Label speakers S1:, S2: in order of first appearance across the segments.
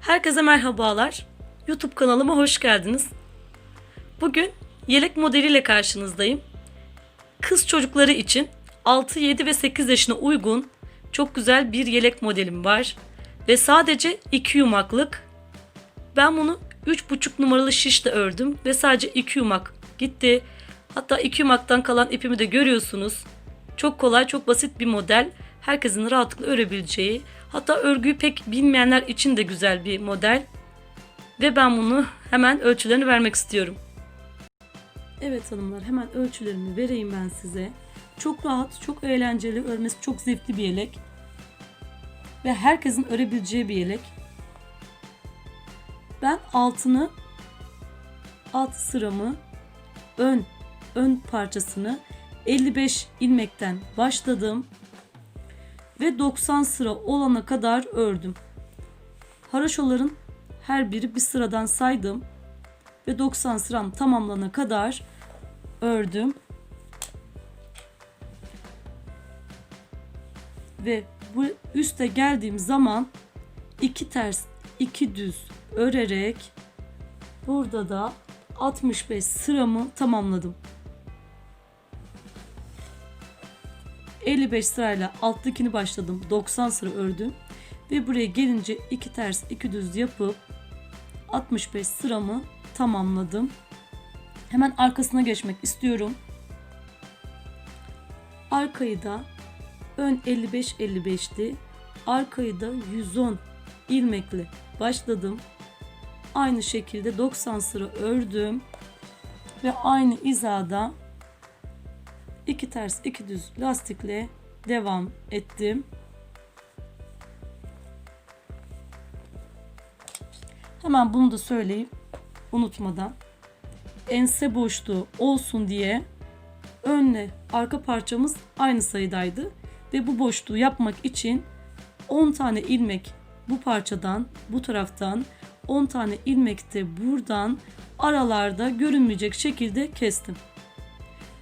S1: Herkese merhabalar. YouTube kanalıma hoş geldiniz. Bugün yelek modeliyle karşınızdayım. Kız çocukları için 6, 7 ve 8 yaşına uygun çok güzel bir yelek modelim var. Ve sadece 2 yumaklık. Ben bunu 3,5 numaralı şişle ördüm ve sadece 2 yumak gitti. Hatta 2 yumaktan kalan ipimi de görüyorsunuz. Çok kolay, çok basit bir model. Herkesin rahatlıkla örebileceği, hatta örgüyü pek bilmeyenler için de güzel bir model. Ve ben bunu hemen ölçülerini vermek istiyorum. Evet hanımlar hemen ölçülerimi vereyim ben size. Çok rahat, çok eğlenceli, örmesi çok zevkli bir yelek. Ve herkesin örebileceği bir yelek. Ben altını, alt sıramı, ön, ön parçasını 55 ilmekten başladım ve 90 sıra olana kadar ördüm. Haraşoların her biri bir sıradan saydım ve 90 sıram tamamlanana kadar ördüm. Ve bu üste geldiğim zaman iki ters, iki düz örerek burada da 65 sıramı tamamladım. 55 sırayla alttakini başladım. 90 sıra ördüm. Ve buraya gelince iki ters iki düz yapıp 65 sıramı tamamladım. Hemen arkasına geçmek istiyorum. Arkayı da ön 55 55'ti. Arkayı da 110 ilmekle başladım. Aynı şekilde 90 sıra ördüm ve aynı izada 2 ters 2 düz lastikle devam ettim. Hemen bunu da söyleyeyim unutmadan. Ense boşluğu olsun diye önle arka parçamız aynı sayıdaydı ve bu boşluğu yapmak için 10 tane ilmek bu parçadan, bu taraftan 10 tane ilmek de buradan aralarda görünmeyecek şekilde kestim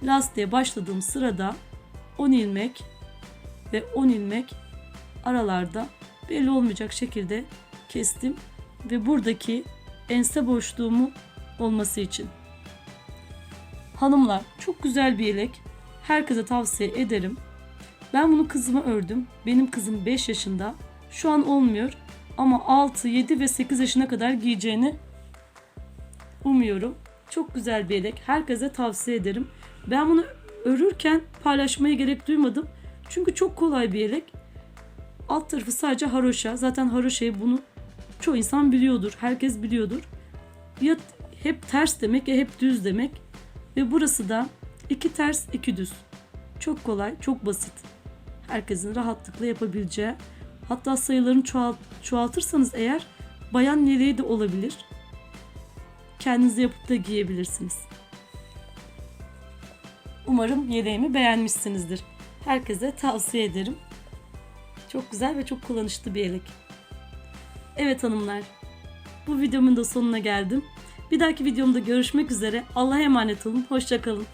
S1: lastiğe başladığım sırada 10 ilmek ve 10 ilmek aralarda belli olmayacak şekilde kestim ve buradaki ense boşluğumu olması için. Hanımlar çok güzel bir yelek. Herkese tavsiye ederim. Ben bunu kızıma ördüm. Benim kızım 5 yaşında. Şu an olmuyor ama 6, 7 ve 8 yaşına kadar giyeceğini umuyorum. Çok güzel bir yelek. Herkese tavsiye ederim. Ben bunu örürken paylaşmaya gerek duymadım. Çünkü çok kolay bir yelek. Alt tarafı sadece haroşa. Zaten haroşayı bunu çoğu insan biliyordur. Herkes biliyordur. Ya hep ters demek ya hep düz demek. Ve burası da iki ters iki düz. Çok kolay, çok basit. Herkesin rahatlıkla yapabileceği. Hatta sayılarını çoğalt, çoğaltırsanız eğer bayan yeleği de olabilir. Kendiniz yapıp da giyebilirsiniz. Umarım yeleğimi beğenmişsinizdir. Herkese tavsiye ederim. Çok güzel ve çok kullanışlı bir yelek. Evet hanımlar. Bu videomun da sonuna geldim. Bir dahaki videomda görüşmek üzere. Allah'a emanet olun. Hoşçakalın.